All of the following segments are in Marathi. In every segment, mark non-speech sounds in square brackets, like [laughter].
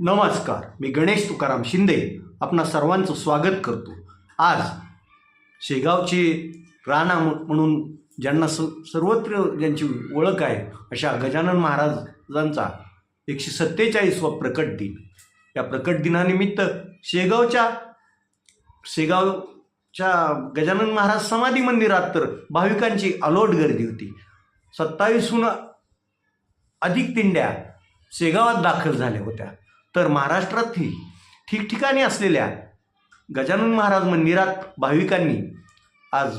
नमस्कार मी गणेश तुकाराम शिंदे आपणा सर्वांचं स्वागत करतो. आज शेगावचे राणा म्हणून ज्यांना स सर्वत्र ज्यांची ओळख आहे अशा गजानन महाराजांचा एकशे सत्तेचाळीसवा प्रकट दिन. या प्रकट दिनानिमित्त शेगावच्या शेगावच्या गजानन महाराज समाधी मंदिरात तर भाविकांची अलोट गर्दी होती. सत्तावीसहून अधिक दिंड्या शेगावात दाखल झाल्या होत्या. तर महाराष्ट्रातही ठिकठिकाणी असलेल्या गजानन महाराज मंदिरात भाविकांनी आज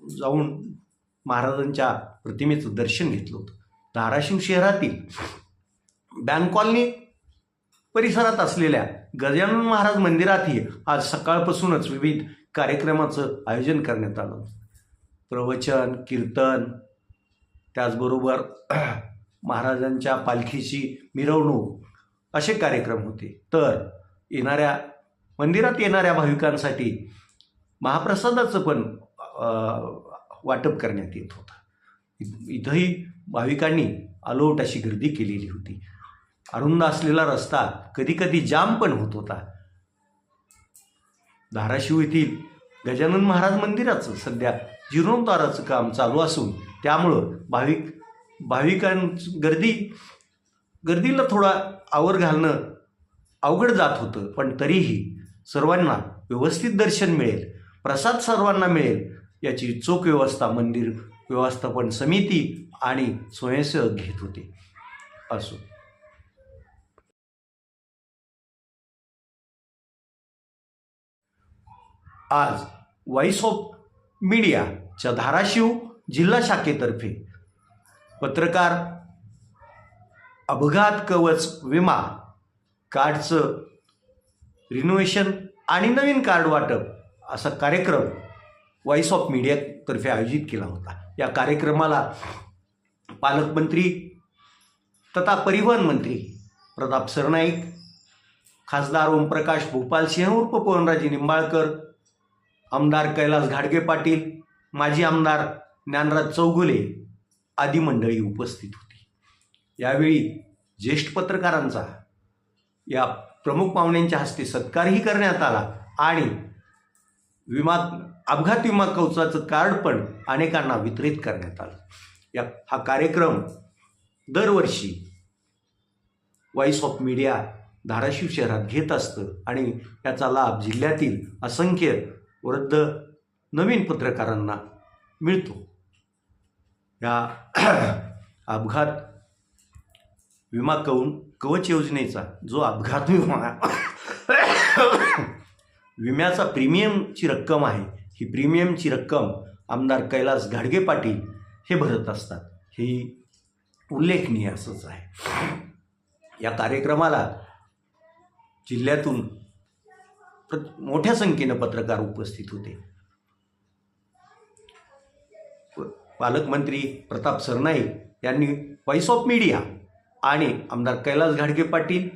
जाऊन महाराजांच्या प्रतिमेचं दर्शन घेतलं होतं. धाराशिव शहरातील बँक कॉलनी परिसरात असलेल्या गजानन महाराज मंदिरातही आज सकाळपासूनच विविध कार्यक्रमाचं आयोजन करण्यात आलं प्रवचन कीर्तन त्याचबरोबर [clears throat] महाराजांच्या पालखीची मिरवणूक असे कार्यक्रम होते. तर येणाऱ्या मंदिरात येणाऱ्या भाविकांसाठी महाप्रसादाचं पण वाटप करण्यात येत होतं. इथंही भाविकांनी अलोट अशी गर्दी केलेली होती. अरुंद असलेला रस्ता कधीकधी जाम पण होत होता. धाराशिव येथील गजानन महाराज मंदिराचं सध्या जीर्णोद्धाराचं काम चालू असून त्यामुळं भाविक भाविकां गर्दी गर्दीला थोडा आवर घालणं अवघड जात होतं पण तरीही सर्वांना व्यवस्थित दर्शन मिळेल प्रसाद सर्वांना मिळेल याची चोख व्यवस्था मंदिर व्यवस्थापन समिती आणि स्वयंसेवक घेत होते. असो. आज व्हॉइस ऑफ मीडियाच्या धाराशिव जिल्हा शाखेतर्फे पत्रकार अपघात कवच विमा कार्डचं रिनोव्हेशन आणि नवीन कार्ड वाटप असा कार्यक्रम व्हॉइस ऑफ मीडियातर्फे आयोजित केला होता. या कार्यक्रमाला पालकमंत्री तथा परिवहन मंत्री प्रताप सरनाईक खासदार ओमप्रकाश भोपाल सिंह उर्फ पवनराजे निंबाळकर आमदार कैलास घाडगे पाटील माजी आमदार ज्ञानराज चौगुले आदी मंडळी उपस्थित होती. यावेळी ज्येष्ठ पत्रकारांचा या प्रमुख पाहुण्यांच्या हस्ते सत्कारही करण्यात आला आणि विमा अपघात विमा कवचाचं कार्ड पण अनेकांना वितरित करण्यात आलं. या हा कार्यक्रम दरवर्षी व्हॉइस ऑफ मीडिया धाराशिव शहरात घेत असतं आणि याचा लाभ जिल्ह्यातील असंख्य वृद्ध नवीन पत्रकारांना मिळतो. या अपघात विमा कवून कवच योजनेचा जो अपघात विमा विम्याचा प्रीमियमची रक्कम आहे. ही प्रीमियमची रक्कम आमदार कैलास घाडगे पाटील हे भरत असतात. ही उल्लेखनीय असंच आहे. या कार्यक्रमाला जिल्ह्यातून प्र मोठ्या संख्येनं पत्रकार उपस्थित होते. पालकमंत्री प्रताप सरनाईक यांनी व्हॉइस ऑफ मीडिया आणि आमदार कैलास घाडगे पाटील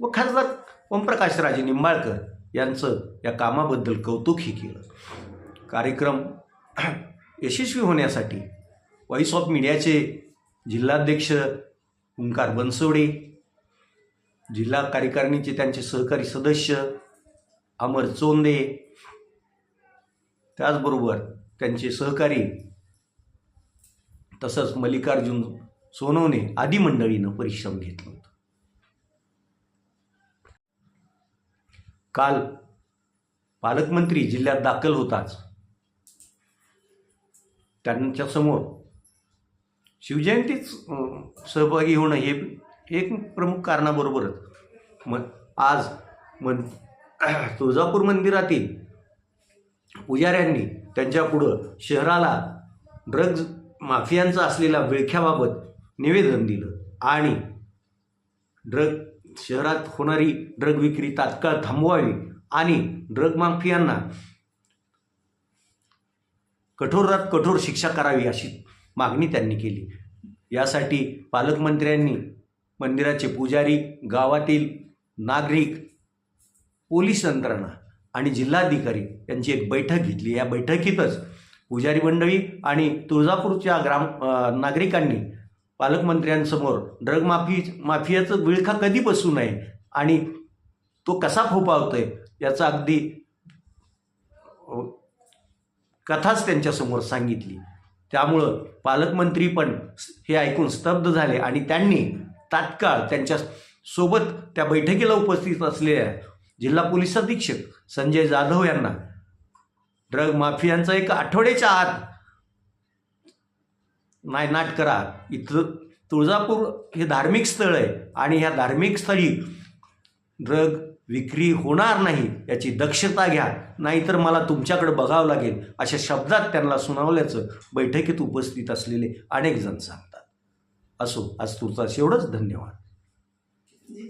व खासदार ओमप्रकाश राजे निंबाळकर यांचं या कामाबद्दल कौतुकही केलं. कार्यक्रम [clears throat] यशस्वी होण्यासाठी व्हॉइस ऑफ मीडियाचे जिल्हाध्यक्ष ओंकार बनसोडे जिल्हा कार्यकारिणीचे त्यांचे सहकारी सदस्य अमर चोंदे त्याचबरोबर त्यांचे सहकारी तसंच मल्लिकार्जुन सोनवणे आदी मंडळीनं परिश्रम घेतलं होतं. काल पालकमंत्री जिल्ह्यात दाखल होताच. त्यांच्यासमोर शिवजयंतीच सहभागी होणं हे एक प्रमुख कारणाबरोबरच. मग आज मन [clears throat] तुळजापूर मंदिरातील पुजाऱ्यांनी त्यांच्यापुढं शहराला ड्रग्ज माफियांचा असलेल्या विळख्याबाबत निवेदन दिलं. आणि ड्रग शहरात होणारी ड्रग विक्री तात्काळ थांबवावी आणि ड्रग माफियांना कठोरात कठोर शिक्षा करावी अशी मागणी त्यांनी केली. यासाठी पालकमंत्र्यांनी मंदिराचे पुजारी गावातील नागरिक पोलीस यंत्रणा आणि जिल्हाधिकारी यांची एक बैठक घेतली. या बैठकीतच पुजारी मंडळी आणि तुळजापूरच्या ग्राम नागरिकांनी पालकमंत्र्यांसमोर ड्रग माफी माफियाचं विळखा कधी बसू नये आणि तो कसा फोपावतोय याचा अगदी कथाच त्यांच्यासमोर सांगितली. त्यामुळं पालकमंत्री पण हे ऐकून स्तब्ध झाले आणि त्यांनी तात्काळ त्यांच्यासोबत त्या बैठकीला उपस्थित असलेल्या जिल्हा पोलीस अधीक्षक संजय जाधव यांना ड्रग माफियांचा एक आठवड्याच्या आत नायनाट करा. इथं तुळजापूर हे धार्मिक स्थळ आहे आणि ह्या धार्मिक स्थळी ड्रग विक्री होणार नाही याची दक्षता घ्या. नाहीतर मला तुमच्याकडे बघावं लागेल. अशा शब्दात त्यांना सुनावल्याचं बैठकीत उपस्थित असलेले अनेक जण सांगतात. असो आज तुमचा एवढंच धन्यवाद.